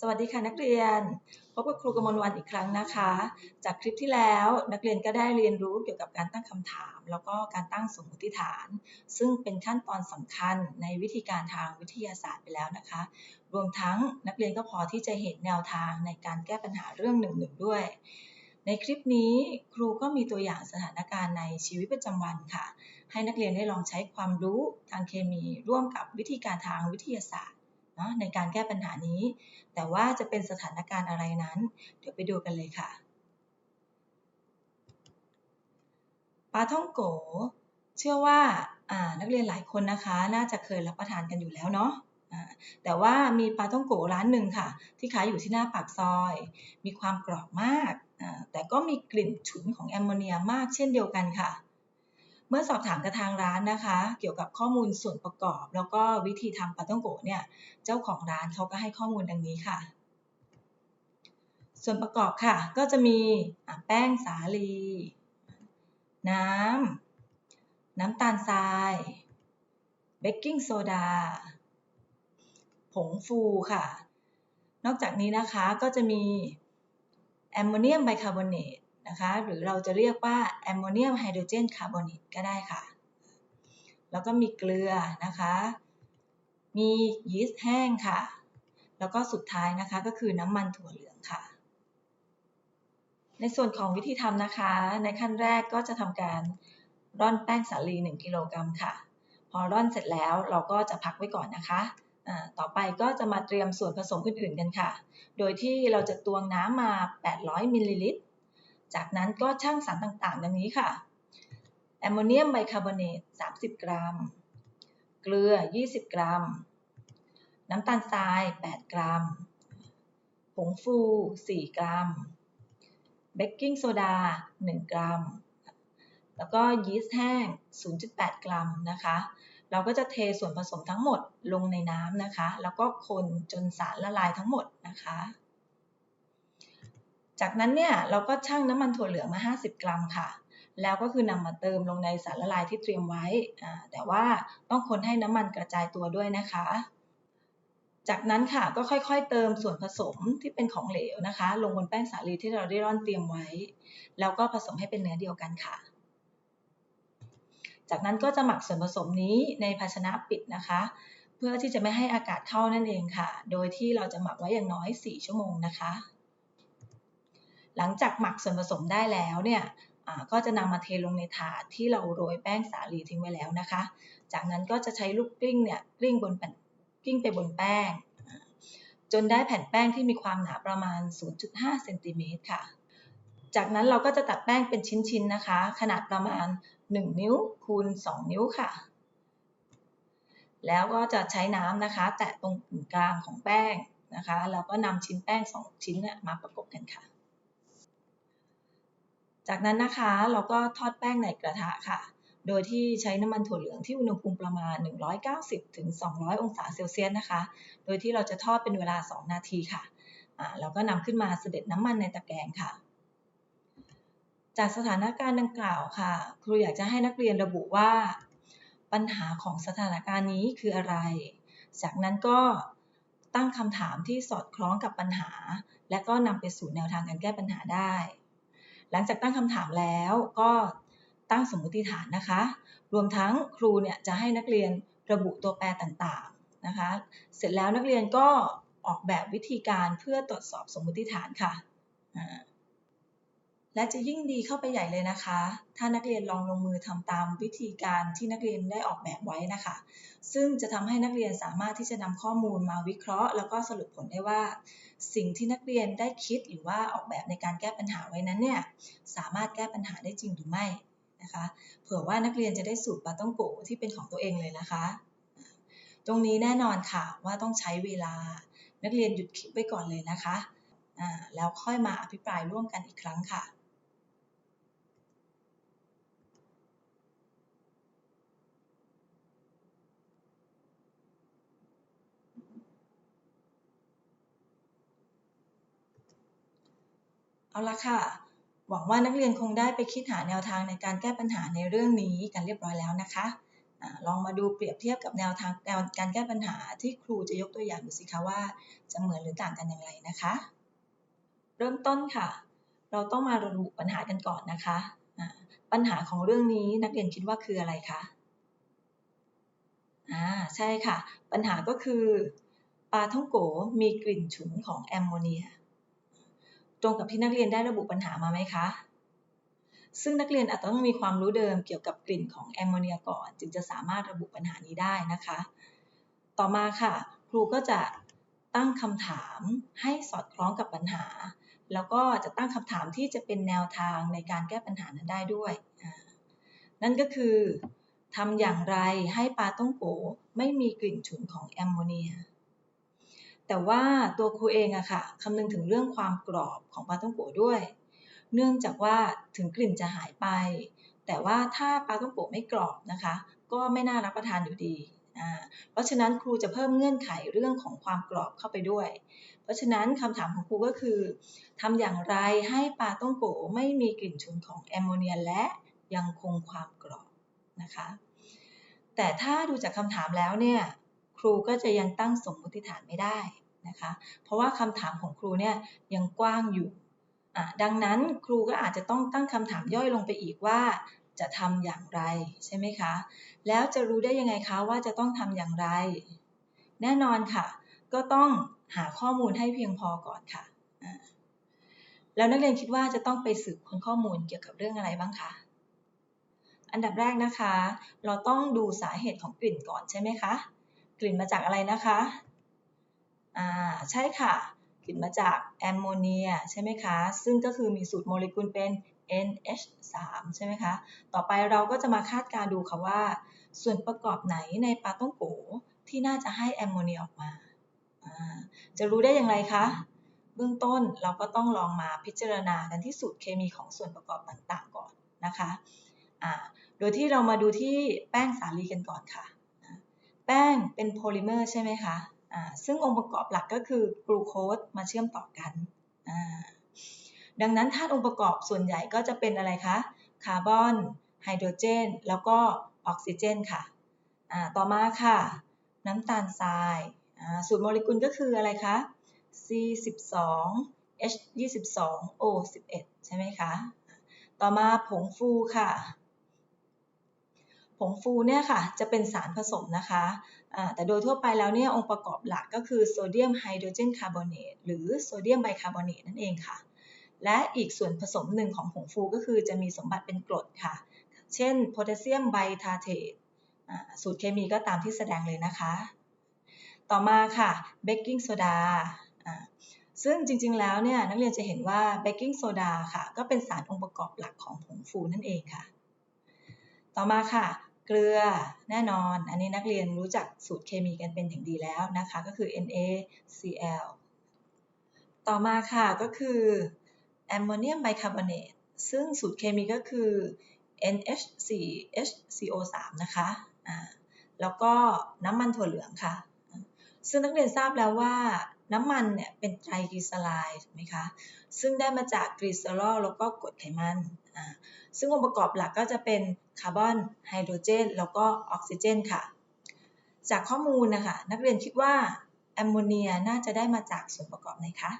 สวัสดีค่ะนักเรียน พบกับครูกมลวันอีกครั้งนะคะ จากคลิปที่แล้วนักเรียนก็ได้เรียนรู้เกี่ยวกับการตั้งคำถาม แล้วก็การตั้งสมมติฐาน ซึ่งเป็นขั้นตอนสำคัญในวิธีการทางวิทยาศาสตร์ไปแล้วนะคะ รวมทั้งนักเรียนก็พอที่จะเห็นแนวทางในการแก้ปัญหาเรื่องหนึ่งๆด้วย ในคลิปนี้ครูก็มีตัวอย่างสถานการณ์ในชีวิตประจำวันค่ะ ให้นักเรียนได้ลองใช้ความรู้ทางเคมี ร่วมกับวิธีการทางวิทยาศาสตร์ นะในการแก้ปัญหานี้ แต่ว่าจะเป็นสถานการณ์อะไรนั้น เดี๋ยวไปดูกันเลยค่ะปลาท่องโก เชื่อว่านักเรียนหลายคนนะคะ น่าจะเคยรับประทานกันอยู่แล้วเนาะแต่ว่ามีปลาท่องโกร้านหนึ่งค่ะ ที่ขายอยู่ที่หน้าปากซอย มีความกรอบมาก แต่ก็มีกลิ่นฉุนของแอมโมเนียมากเช่นเดียวกันค่ะ เมื่อสอบถามกับทางร้านนะคะ เกี่ยวกับข้อมูลส่วนประกอบ แล้วก็วิธีทำปาต้องโกเนี่ยเจ้าของร้านเขาก็ให้ข้อมูลดังนี้ค่ะ ส่วนประกอบค่ะ ก็จะมีแป้งสาลี น้ำน้ำตาลทรายเบกกิ้งโซดาผงฟูค่ะ นอกจากนี้นะคะก็จะมีแอมโมเนียมไบคาร์บอเนต นะคะ หรือเราจะเรียกว่าแอมโมเนียมไฮโดรเจนคาร์บอนิตก็ได้ค่ะ แล้วก็มีเกลือนะคะ มียีสต์แห้งค่ะ แล้วก็สุดท้ายนะคะก็คือน้ำมันถั่วเหลืองค่ะ ในส่วนของวิธีทำนะคะ ในขั้นแรกก็จะทำการร่อนแป้งสาลี 1 กิโลกรัมค่ะ พอร่อนเสร็จแล้วเราก็จะพักไว้ก่อนนะคะต่อไปก็จะมาเตรียมส่วนผสมอื่นๆกันค่ะ โดยที่เราจะตวงน้ำมา 800 มิลลิลิตร จากนั้นก็ชั่งสารต่างๆ ดังนี้ค่ะ แอมโมเนียมไบคาร์บอเนต 30 กรัม เกลือ 20 กรัม น้ำตาลทราย 8 กรัม ผงฟู 4 กรัม เบกกิ้งโซดา 1 กรัม แล้วก็ยีสต์แห้ง 0.8 กรัมนะคะ เราก็จะเทส่วนผสมทั้งหมดลงในน้ำนะคะ แล้วก็คนจนสารละลายทั้งหมดนะคะ จากนั้นเนี่ยเราก็ชั่งน้ำมันถั่วเหลืองมา 50 กรัมค่ะ แล้วก็คือนำมาเติมลงในสารละลายที่เตรียมไว้ แต่ว่าต้องคนให้น้ำมันกระจายตัวด้วยนะคะ จากนั้นค่ะก็ค่อยๆ เติมส่วนผสมที่เป็นของเหลวนะคะ ลงบนแป้งสาลีที่เราได้ร่อนเตรียมไว้ แล้วก็ผสมให้เป็นเนื้อเดียวกันค่ะ จากนั้นก็จะหมักส่วนผสมนี้ในภาชนะปิดนะคะ เพื่อที่จะไม่ให้อากาศเข้านั่นเองค่ะ โดยที่เราจะหมักไว้อย่างน้อย 4 ชั่วโมงนะคะ หลังจากหมักส่วนผสมได้แล้วเนี่ยก็จะนำมาเทลงในถาดที่เราโรยแป้งสาลีทิ้งไว้แล้วนะคะ จากนั้นก็จะใช้ลูกกลิ้งเนี่ยกลิ้งบนแผ่นกลิ้งไปบนแป้ง จนได้แผ่นแป้งที่มีความหนาประมาณ 0.5เซนติเมตรค่ะ จากนั้นเราก็จะตัดแป้งเป็นชิ้นๆนะคะ ขนาดประมาณ 1 นิ้วคูณ 2 นิ้วค่ะ แล้วก็จะใช้น้ำนะคะ แตะตรงกลางของแป้งนะคะ แล้วก็นำชิ้นแป้ง 2 ชิ้นมาประกบกันค่ะ จากนั้นนะคะเราก็ทอดแป้งในกระทะค่ะ โดยที่ใช้น้ำมันถั่วเหลืองที่อุณหภูมิประมาณ 190ถึง200 องศาเซลเซียสนะคะ โดยที่เราจะทอดเป็นเวลา 2 นาทีค่ะเราก็นำขึ้นมาเสด็จน้ำมันในตะแกรงค่ะ จากสถานการณ์ดังกล่าวค่ะ ครูอยากจะให้นักเรียนระบุว่า ปัญหาของสถานการณ์นี้คืออะไร จากนั้นก็ตั้งคำถามที่สอดคล้องกับปัญหา และก็นำไปสู่แนวทางการแก้ปัญหาได้ หลังจากตั้งคำถามแล้วก็ตั้งสมมติฐานนะคะ รวมทั้งครูเนี่ยจะให้นักเรียนระบุตัวแปรต่างๆนะคะ เสร็จแล้วนักเรียนก็ออกแบบวิธีการเพื่อตรวจสอบสมมติฐานค่ะ และจะยิ่งดีเข้าไปใหญ่เลยนะคะ ถ้านักเรียนลองลงมือทำตามวิธีการที่นักเรียนได้ออกแบบไว้นะคะ ซึ่งจะทำให้นักเรียนสามารถที่จะนำข้อมูลมาวิเคราะห์ แล้วก็สรุปผลได้ว่า สิ่งที่นักเรียนได้คิดหรือว่าออกแบบในการแก้ปัญหาไว้นั้นเนี่ยสามารถแก้ปัญหาได้จริงหรือไม่นะคะ เผื่อว่านักเรียนจะได้สูตรปาต้องโกที่เป็นของตัวเองเลยนะคะ ตรงนี้แน่นอนค่ะว่าต้องใช้เวลานักเรียนหยุดคลิปไว้ก่อนเลยนะคะแล้วค่อยมาอภิปรายร่วมกันอีกครั้งค่ะ เอาละค่ะ หวังว่านักเรียนคงได้ไปคิดหาแนวทางในการแก้ปัญหาในเรื่องนี้กันเรียบร้อยแล้วนะคะลองมาดูเปรียบเทียบกับแนวทางแนวการแก้ปัญหาที่ครูจะยกตัวอย่างดูสิคะว่าจะเหมือนหรือต่างกันอย่างไรนะคะ เริ่มต้นค่ะ เราต้องมาระบุปัญหากันก่อนนะคะะปัญหาของเรื่องนี้นักเรียนคิดว่าคืออะไรคะอ่าใช่ค่ะ ปัญหาก็คือปลาท่องโกมีกลิ่นฉุนของแอมโมเนีย ตรงกับที่นักเรียนได้ระบุปัญหามาไหมคะ ซึ่งนักเรียนอาจจะต้องมีความรู้เดิมเกี่ยวกับกลิ่นของแอมโมเนียก่อน จึงจะสามารถระบุปัญหานี้ได้นะคะ ต่อมาค่ะ ครูก็จะตั้งคำถามให้สอดคล้องกับปัญหา แล้วก็จะตั้งคำถามที่จะเป็นแนวทางในการแก้ปัญหานั้นได้ด้วย นั่นก็คือทำอย่างไรให้ปลาต้องโกไม่มีกลิ่นฉุนของแอมโมเนีย แต่ว่าตัวครูเองอะค่ะคำนึงถึงเรื่องความกรอบของปลาต้องโกด้วย เนื่องจากว่าถึงกลิ่นจะหายไป แต่ว่าถ้าปลาต้องโกไม่กรอบนะคะ ก็ไม่น่ารับประทานอยู่ดี เพราะฉะนั้นครูจะเพิ่มเงื่อนไขเรื่องของความกรอบเข้าไปด้วย เพราะฉะนั้นคำถามของครูก็คือทำอย่างไรให้ปลาต้องโกไม่มีกลิ่นฉุนของแอมโมเนียและยังคงความกรอบนะคะ แต่ถ้าดูจากคำถามแล้วเนี่ย ครูก็จะยังตั้งสมมติฐานไม่ได้นะคะ เพราะว่าคำถามของครูเนี่ยยังกว้างอยู่ ดังนั้นครูก็อาจจะต้องตั้งคำถามย่อยลงไปอีกว่าจะทำอย่างไรใช่ไหมคะ แล้วจะรู้ได้ยังไงคะว่าจะต้องทำอย่างไร แน่นอนค่ะ ก็ต้องหาข้อมูลให้เพียงพอก่อนค่ะ แล้วนักเรียนคิดว่าจะต้องไปสืบค้นข้อมูลเกี่ยวกับเรื่องอะไรบ้างคะ อันดับแรกนะคะ เราต้องดูสาเหตุของกลิ่นก่อนใช่ไหมคะ กลิ่นมาจากอะไรนะคะอ่าใช่ค่ะ กลิ่นมาจากแอมโมเนียใช่ไหมคะ ซึ่งก็คือมีสูตรโมเลกุลเป็น NH3 ใช่ไหมคะ ต่อไปเราก็จะมาคาดการดูค่ะว่า ส่วนประกอบไหนในปลาต้องโกที่น่าจะให้แอมโมเนียออกมา จะรู้ได้อย่างไรคะ เบื้องต้นเราก็ต้องลองมาพิจารณากันที่สูตรเคมีของส่วนประกอบต่างๆก่อนนะคะ โดยที่เรามาดูที่แป้งสาลีกันก่อนค่ะ แป้งเป็นโพลิเมอร์ใช่ไหมคะซึ่งองค์ประกอบหลักก็คือกลูโคสมาเชื่อมต่อกัน ดังนั้นธาตุองค์ประกอบส่วนใหญ่ก็จะเป็นอะไรคะ คาร์บอน ไฮโดรเจน แล้วก็ออกซิเจนค่ะ ต่อมาค่ะ น้ำตาลทรายสูตรโมเลกุลก็คืออะไรคะ C12 H22 O11 ใช่ไหมคะ ต่อมาผงฟูค่ะ ผงฟูเนี่ยค่ะจะเป็นสารผสมนะคะแต่โดยทั่วไปแล้วเนี่ยองค์ประกอบหลักก็คือโซเดียมไฮโดรเจนคาร์บอเนตหรือโซเดียมไบคาร์บอเนตนั่นเองค่ะ และอีกส่วนผสมหนึ่งของผงฟูก็คือจะมีสมบัติเป็นกรดค่ะ เช่นโพแทสเซียมไบทาเทตสูตรเคมีก็ตามที่แสดงเลยนะคะ ต่อมาค่ะเบกกิ้งโซดาซึ่งจริงๆ แล้วเนี่ยนักเรียนจะเห็นว่าเบกกิ้งโซดาค่ะก็เป็นสารองค์ประกอบหลักของผงฟูนั่นเองค่ะ ต่อมาค่ะ เกลือแน่นอน อันนี้นักเรียนรู้จักสูตรเคมีกันเป็นอย่างดีแล้วนะคะ ก็คือ NaCl ต่อมาค่ะก็คือแอมโมเนียมไบคาร์บอเนตซึ่งสูตรเคมีก็คือ NH4HCO3 นะคะะแล้วก็น้ำมันถั่วเหลืองค่ะ ซึ่งนักเรียนทราบแล้วว่าน้ำมันเนี่ยเป็นไตรกลีเซอไรด์ถูกไหมคะ ซึ่งได้มาจากกลีเซอรอลแล้วก็กรดไขมัน ซึ่งองค์ประกอบหลักก็จะเป็นคาร์บอนไฮโดรเจนแล้วก็ออกซิเจนค่ะ จากข้อมูลนะคะนักเรียนคิดว่าแอมโมเนียน่าจะได้มาจากส่วนประกอบไหนคะ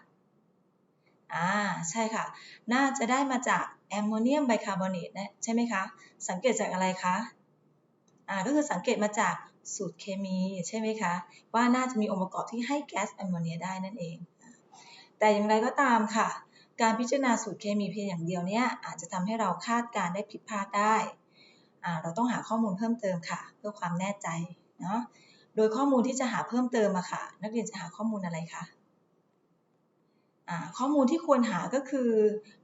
อ่าใช่ค่ะ น่าจะได้มาจากแอมโมเนียมไบคาร์บอเนตนะใช่ไหมคะ สังเกตจากอะไรคะอ่าก็คือสังเกตมาจากสูตรเคมีใช่ไหมคะ ว่าน่าจะมีองค์ประกอบที่ให้แก๊สแอมโมเนียได้นั่นเอง แต่อย่างไรก็ตามค่ะ การพิจารณาสูตรเคมีเพียงอย่างเดียวเนี่ยอาจจะทำให้เราคาดการได้ผิดพลาดได้ เราต้องหาข้อมูลเพิ่มเติมค่ะ เพื่อความแน่ใจเนาะ โดยข้อมูลที่จะหาเพิ่มเติมอะค่ะ นักเรียนจะหาข้อมูลอะไรคะข้อมูลที่ควรหาก็คือ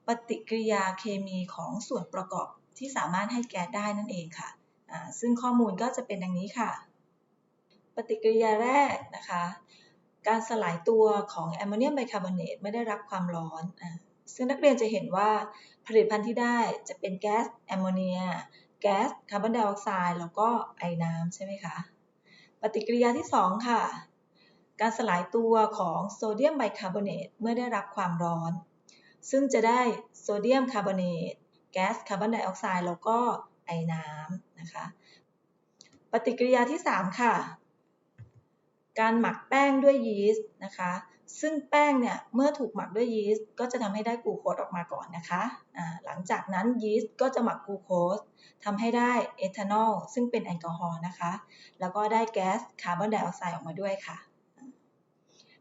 ปฏิกิริยาเคมีของส่วนประกอบที่สามารถให้แก๊สได้นั่นเองค่ะ ซึ่งข้อมูลก็จะเป็นดังนี้ค่ะ ปฏิกิริยาแรกนะคะ การสลายตัวของแอมโมเนียมไบคาร์บอเนตไม่ได้รับความร้อน ซึ่งนักเรียนจะเห็นว่าผลิตภัณฑ์ที่ได้จะเป็นแก๊สแอมโมเนีย แก๊สคาร์บอนไดออกไซด์ แล้วก็ไอน้ำใช่ไหมคะ ปฏิกิริยาที่ 2 ค่ะ การสลายตัวของโซเดียมไบคาร์บอเนตเมื่อได้รับความร้อน ซึ่งจะได้โซเดียมคาร์บอเนต แก๊สคาร์บอนไดออกไซด์ แล้วก็ไอน้ำนะคะ ปฏิกิริยาที่ 3 ค่ะ การหมักแป้งด้วยยีสต์นะคะ ซึ่งแป้งเนี่ยเมื่อถูกหมักด้วยยีสต์ก็จะทำให้ได้กลูโคสออกมาก่อนนะคะะหลังจากนั้นยีสต์ก็จะหมักกลูโคสทำให้ได้เอทานอลซึ่งเป็นแอลกอฮอล์นะคะ แล้วก็ได้แก๊สคาร์บอนไดออกไซด์ออกมาด้วยค่ะ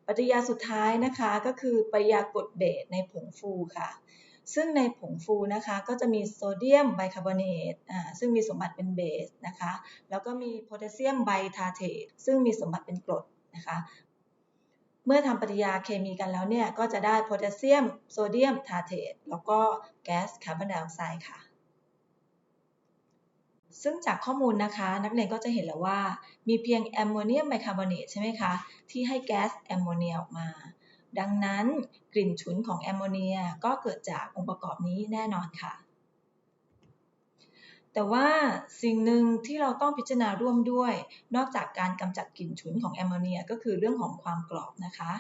ปฏิกิริยาสุดท้ายนะคะก็คือปฏิกิริยากรดเบสในผงฟูค่ะ ซึ่งในผงฟูนะคะก็จะมีโซเดียมไบคาร์บอเนตซึ่งมีสมบัติเป็นเบสนะคะ แล้วก็มีโพแทสเซียมไบทาเทตซึ่งมีสมบัติเป็นกรดนะคะ เมื่อทำปฏิกิริยาเคมีกันแล้วเนี่ย ก็จะได้โพแทสเซียมโซเดียมทาเทตแล้วก็แก๊สคาร์บอนไดออกไซด์ค่ะซึ่งจากข้อมูลนะคะ นักเรียนก็จะเห็นแล้วว่า มีเพียงแอมโมเนียมไบคาร์บอเนตใช่ไหมคะ ที่ให้แก๊สแอมโมเนียออกมา ดังนั้นกลิ่นฉุนของแอมโมเนียก็เกิดจากองค์ประกอบนี้แน่นอนค่ะ แต่ว่าสิ่งหนึ่งที่เราต้องพิจารณาร่วมด้วย นอกจากการกำจัดกลิ่นฉุนของแอมโมเนียก็คือเรื่องของความกรอบนะคะ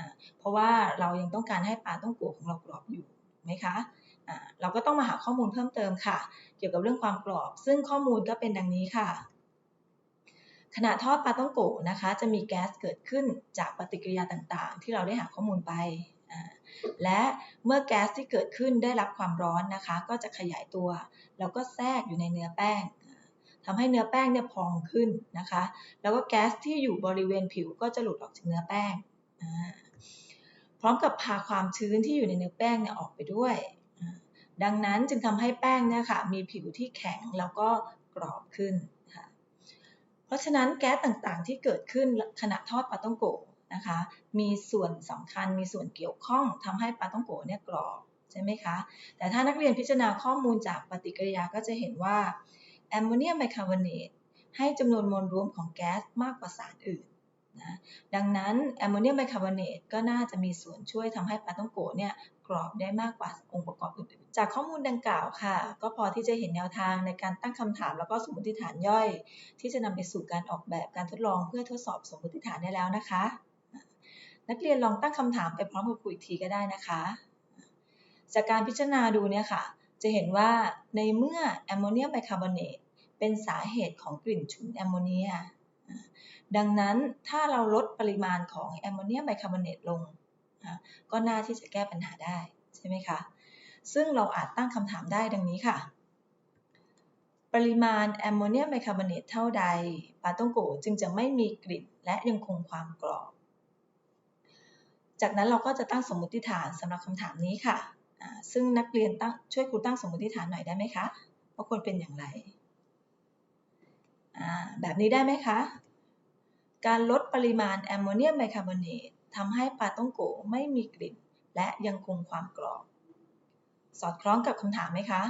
ะเพราะว่าเรายังต้องการให้ปลาต้องกัวของเรากรอบอยู่ไหมคะะเราก็ต้องมาหาข้อมูลเพิ่มเติมค่ะ เกี่ยวกับเรื่องความกรอบ ซึ่งข้อมูลก็เป็นดังนี้ค่ะ ขณะทอดปลาต้องโกะนะคะ จะมีแก๊สเกิดขึ้นจากปฏิกิริยาต่างๆ ที่เราได้หาข้อมูลไป และเมื่อแก๊สที่เกิดขึ้นได้รับความร้อนนะคะ ก็จะขยายตัว แล้วก็แทรกอยู่ในเนื้อแป้งทำให้เนื้อแป้งเนี่ยพองขึ้นนะคะ แล้วก็แก๊สที่อยู่บริเวณผิวก็จะหลุดออกจากเนื้อแป้ง พร้อมกับพาความชื้นที่อยู่ในเนื้อแป้งเนี่ยออกไปด้วย ดังนั้นจึงทำให้แป้งเนี่ยค่ะมีผิวที่แข็งแล้วก็กรอบขึ้น เพราะฉะนั้นแก๊สต่างๆ ที่เกิดขึ้นขณะทอดปลาต้องโกนะคะ มีส่วนสำคัญมีส่วนเกี่ยวข้องทำให้ปลาต้องโกเนี่ยกรอบใช่ไหมคะ แต่ถ้านักเรียนพิจารณาข้อมูลจากปฏิกิริยาก็จะเห็นว่าแอมโมเนียมไบคาร์บอเนตให้จำนวนมวลรวมของแก๊สมากกว่าสารอื่นนะดังนั้นแอมโมเนียมไบคาร์บอเนตก็น่าจะมีส่วนช่วยทำให้ปลาต้องโกเนี่ยกรอบได้มากกว่าองค์ประกอบอื่น จากข้อมูลดังกล่าวค่ะ ก็พอที่จะเห็นแนวทางในการตั้งคำถามแล้วก็สมมติฐานย่อย ที่จะนำไปสู่การออกแบบการทดลองเพื่อทดสอบสมมติฐานได้แล้วนะคะ นักเรียนลองตั้งคำถามไปพร้อมกับคุยทีก็ได้นะคะ จากการพิจารณาดูเนี่ยค่ะ จะเห็นว่าในเมื่อแอมโมเนียมไบคาร์บอเนตเป็นสาเหตุของกลิ่นฉุนแอมโมเนีย ดังนั้นถ้าเราลดปริมาณของแอมโมเนียมไบคาร์บอเนตลง ก็น่าที่จะแก้ปัญหาได้ใช่ไหมคะ ซึ่งเราอาจตั้งคำถามได้ดังนี้ค่ะ ปริมาณแอมโมเนียมไบคาร์บอเนตเท่าใดปาต้องโกจึงจะไม่มีกลิ่นและยังคงความกรอบ จากนั้นเราก็จะตั้งสมมติฐานสำหรับคำถามนี้ค่ะ ซึ่งนักเรียนตั้งช่วยครูตั้งสมมติฐานหน่อยได้ไหมคะว่าควรเป็นอย่างไร แบบนี้ได้ไหมคะ การลดปริมาณแอมโมเนียมไบคาร์บอเนตทำให้ปาต้องโกไม่มีกลิ่นและยังคงความกรอบ สอดคล้องกับคำถามไหมคะ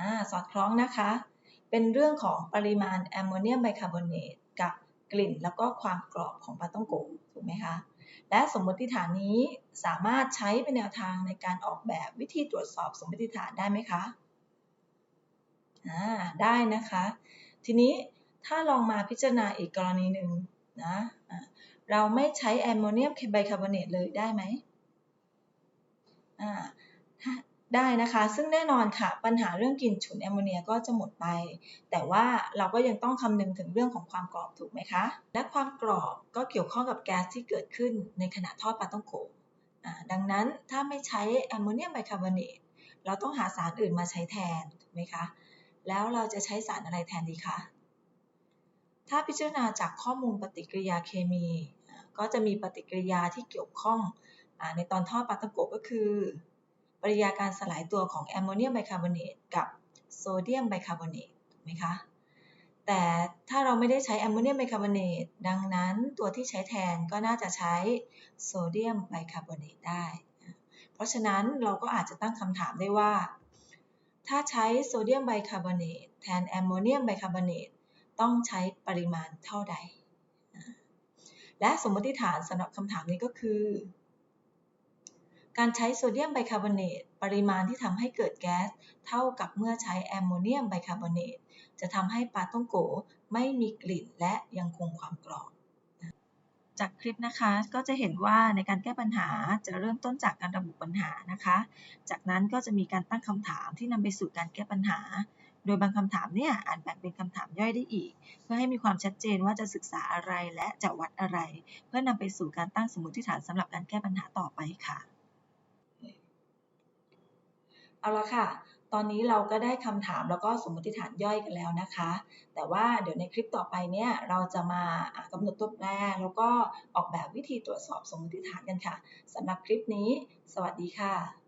อ่าสอดคล้องนะคะ เป็นเรื่องของปริมาณแอมโมเนียมไบคาร์บอเนตกับกลิ่นแล้วก็ความกรอบของปลาต้องโกถูกไหมคะ และสมมติฐานนี้สามารถใช้เป็นแนวทางในการออกแบบวิธีตรวจสอบสมมติฐานได้ไหมคะอ่าได้นะคะ ทีนี้ถ้าลองมาพิจารณาอีกกรณีหนึ่งนะะเราไม่ใช้แอมโมเนียมไบคาร์บอเนตเลยได้ไหมอ่า ได้นะคะ ซึ่งแน่นอนค่ะ ปัญหาเรื่องกลิ่นฉุนแอมโมเนียก็จะหมดไป แต่ว่าเราก็ยังต้องคำนึงถึงเรื่องของความกรอบถูกไหมคะ และความกรอบก็เกี่ยวข้องกับแก๊สที่เกิดขึ้นในขณะทอดปลาต้องโกดังนั้นถ้าไม่ใช้แอมโมเนียมไบคาร์บอเนตเราต้องหาสารอื่นมาใช้แทนถูกไหมคะ แล้วเราจะใช้สารอะไรแทนดีคะ ถ้าพิจารณาจากข้อมูลปฏิกิริยาเคมี ก็จะมีปฏิกิริยาที่เกี่ยวข้องในตอนทอดปลาตะโกก็คือ ปฏิกิริยาการสลายตัวของแอมโมเนียมไบคาร์บอเนตกับโซเดียมไบคาร์บอเนตถูกไหมคะ แต่ถ้าเราไม่ได้ใช้แอมโมเนียมไบคาร์บอเนตดังนั้นตัวที่ใช้แทนก็น่าจะใช้โซเดียมไบคาร์บอเนตได้ เพราะฉะนั้นเราก็อาจจะตั้งคำถามได้ว่า ถ้าใช้โซเดียมไบคาร์บอเนตแทนแอมโมเนียมไบคาร์บอเนตต้องใช้ปริมาณเท่าใด และสมมติฐานสำหรับคำถามนี้ก็คือ การใช้โซเดียมไบคาร์บอเนตปริมาณที่ทำให้เกิดแก๊สเท่ากับเมื่อใช้แอมโมเนียมไบคาร์บอเนตจะทำให้ปลาต้องโกไม่มีกลิ่นและยังคงความกรอบจากคลิปนะคะก็จะเห็นว่าในการแก้ปัญหาจะเริ่มต้นจากการระบุปัญหานะคะ จากนั้นก็จะมีการตั้งคำถามที่นำไปสู่การแก้ปัญหา โดยบางคำถามเนี่ยอาจแบ่งเป็นคำถามย่อยได้อีก เพื่อให้มีความชัดเจนว่าจะศึกษาอะไรและจะวัดอะไร เพื่อนำไปสู่การตั้งสมมติฐานสำหรับการแก้ปัญหาต่อไปค่ะ เอาละค่ะ ตอนนี้เราก็ได้คำถามแล้วก็สมมติฐานย่อยกันแล้วนะคะ แต่ว่าเดี๋ยวในคลิปต่อไปเนี่ยเราจะมาอ่ากำหนดตัวแปรแล้วก็ออกแบบวิธีตรวจสอบสมมติฐานกันค่ะสำหรับคลิปนี้ สวัสดีค่ะ